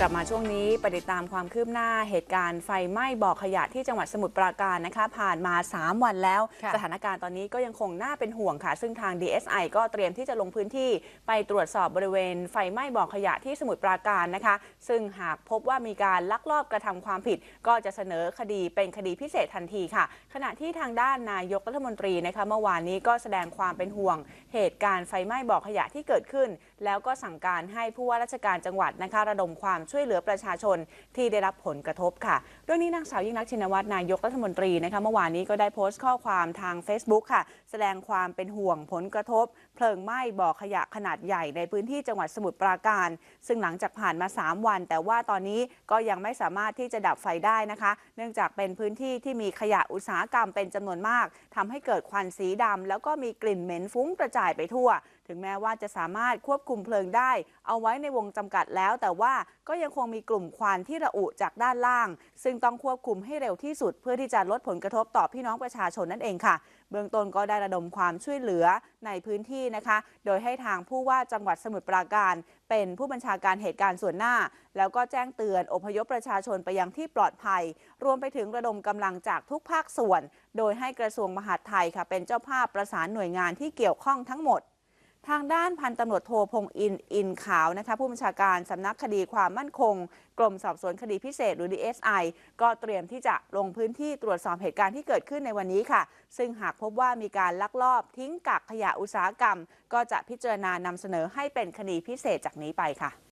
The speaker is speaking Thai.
กลับมาช่วงนี้ไปติดตามความคืบหน้าเหตุการณ์ไฟไหม้บ่อขยะที่จังหวัดสมุทรปราการนะคะ ผ่านมา 3 วันแล้วค่ะสถานการณ์ตอนนี้ก็ยังคงน่าเป็นห่วงค่ะ ซึ่งทาง DSI ก็เตรียมที่จะลงพื้นที่ไปตรวจสอบบริเวณไฟไหม้บ่อขยะที่สมุทรปราการนะคะ ซึ่งหากพบว่ามีการลักลอบกระทำความผิด ก็จะเสนอคดีเป็นคดีพิเศษทันทีค่ะ ขณะที่ทางด้านนายกรัฐมนตรีนะคะเมื่อวานนี้ก็แสดงความเป็นห่วง เหตุการณ์ไฟไหม้บ่อขยะที่เกิดขึ้น แล้วก็สั่งการให้ผู้ว่าราชการจังหวัดนะคะระดมความช่วยเหลือประชาชนที่ได้รับผลกระทบค่ะ เรื่องนี้นางสาวยิ่งรักชินวัตรนายกรัฐมนตรีนะคะเมื่อวานนี้ก็ได้โพสต์ข้อความทาง Facebook ค่ะ แสดงความเป็นห่วงผลกระทบ เพลิงไหม้บ่อขยะขนาดใหญ่ในพื้นที่จังหวัดสมุทรปราการ ซึ่งหลังจากผ่านมา 3 วัน แต่ว่าตอนนี้ก็ยังไม่สามารถที่จะดับไฟได้นะคะ เนื่องจากเป็นพื้นที่ที่มีขยะอุตสาหกรรมเป็นจำนวนมากทำให้เกิดควันสีดำแล้วก็มีกลิ่นเหม็นฟุ้งกระจายไปทั่ว ถึงแม้ว่าจะสามารถควบคุมเพลิงได้ เอาไว้ในวงจำกัดแล้ว แต่ว่าก็ยังคงมีกลุ่มควันที่ระอุจากด้านล่าง ซึ่งต้องควบคุมให้เร็วที่สุด เพื่อที่จะลดผลกระทบต่อพี่น้องประชาชนนั่นเองค่ะ เบื้องต้นก็ได้ระดมความช่วยเหลือในพื้นที่นะคะ โดยให้ทางผู้ว่าจังหวัดสมุทรปราการ เป็นผู้บัญชาการเหตุการณ์ส่วนหน้า แล้วก็แจ้งเตือนอพยพประชาชนไปยังที่ปลอดภัย รวมไปถึงระดมกำลังจากทุกภาคส่วน โดยให้กระทรวงมหาดไทยค่ะ เป็นเจ้าภาพประสานหน่วยงานที่เกี่ยวข้องทั้งหมด ทางด้านพันตำรวจโทพงอินอินขาวนะคะผู้บัญชาการสำนักคดีความมั่นคง กรมสอบสวนคดีพิเศษหรือ DSI ก็เตรียมที่จะลงพื้นที่ตรวจสอบเหตุการณ์ที่เกิดขึ้นในวันนี้ค่ะ ซึ่งหากพบว่ามีการลักลอบทิ้งกักขยะอุตสาหกรรม ก็จะพิจารณานำเสนอให้เป็นคดีพิเศษจากนี้ไปค่ะ